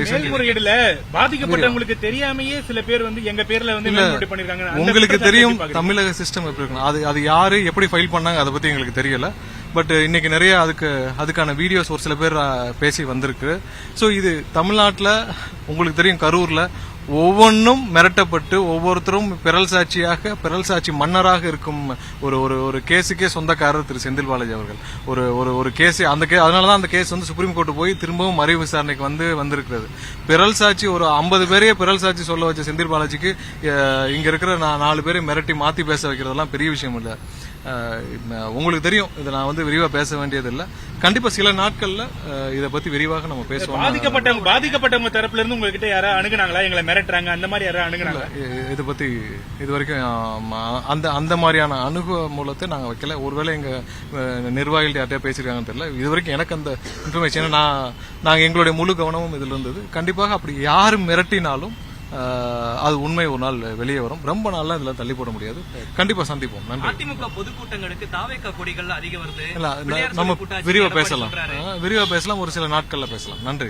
மேல்முறையீடுல பாதிக்கப்பட்டவங்களுக்கு தெரியாமயே சில பேர் வந்து எங்க பேர்ல வந்து பண்ணிருக்காங்க. உங்களுக்கு தெரியும்? தமிழக சிஸ்டம் எப்படி இருக்கணும் அது அது யாரு எப்படி ஃபைல் பண்ணாங்க அதை பத்தி எங்களுக்கு தெரியல. பட் இன்னைக்கு நிறைய அதுக்கு அதுக்கான வீடியோஸ் ஒரு சில பேர் பேசி வந்திருக்கு. ஸோ இது தமிழ்நாட்டில் உங்களுக்கு தெரியும் கரூர்ல ஒவ்வொன்றும் மிரட்டப்பட்டு ஒவ்வொருத்தரும் பிறல் சாட்சியாக பிறல் சாட்சி மன்னராக இருக்கும் ஒரு ஒரு ஒரு கேஸுக்கே சொந்தக்காரர் திரு செந்தில் பாலாஜி அவர்கள். ஒரு ஒரு ஒரு கேஸ் அந்த கே அதனால தான் அந்த கேஸ் வந்து சுப்ரீம் கோர்ட்டு போய் திரும்பவும் மறைவு விசாரணைக்கு வந்து வந்திருக்கிறது. பிறல் சாட்சி ஒரு ஐம்பது பேரையே பிறல் சாட்சி சொல்ல வச்ச செந்தில் பாலாஜிக்கு இங்கே இருக்கிற நான் நாலு பேரை மிரட்டி மாற்றி பேச வைக்கிறதெல்லாம் பெரிய விஷயம் இல்லை. உங்களுக்கு தெரியும் இதை நான் வந்து விரிவாக பேச வேண்டியதில்லை. கண்டிப்பா சில நாட்கள்ல இதை பத்தி விரிவாக நம்ம பேசுவோம் பாதிக்கப்பட்டவங்க பாதிக்கப்பட்டவங்க தரப்புல இருந்து உங்ககிட்ட யாராவது அணுகுனாங்களா? எங்களை மிரட்டுறாங்க அந்த மாதிரி யாராவது அணுகுனாங்களா? இ- இதை பத்தி இது வரைக்கும் அந்த அந்த மாதிரியான அணுகு மூலத்தை நாங்க வைக்கல. ஒருவேளை எங்க நிர்வாகிகள் யார்கிட்டயா பேசியிருக்காங்கன்னு தெரியல. இது வரைக்கும் எனக்கு அந்த இன்ஃபர்மேஷன் நான் நாங்க எங்களுடைய முழு கவனமும் இதுல இருந்தது. கண்டிப்பாக அப்படி யாரு மிரட்டினாலும் அது உண்மை ஒரு நாள் வெளியே வரும். ரொம்ப நாள்லாம் இதுல தள்ளி போட முடியாது. கண்டிப்பா சந்திப்போம். நன்றி. அதிமுக பொதுக்கூட்டங்களுக்கு தாவேக்கா கொடிகள் அதிகம் வருது. நம்ம விரிவா பேசலாம். விரிவா பேசலாம் ஒரு சில நாட்கள்ல பேசலாம். நன்றி.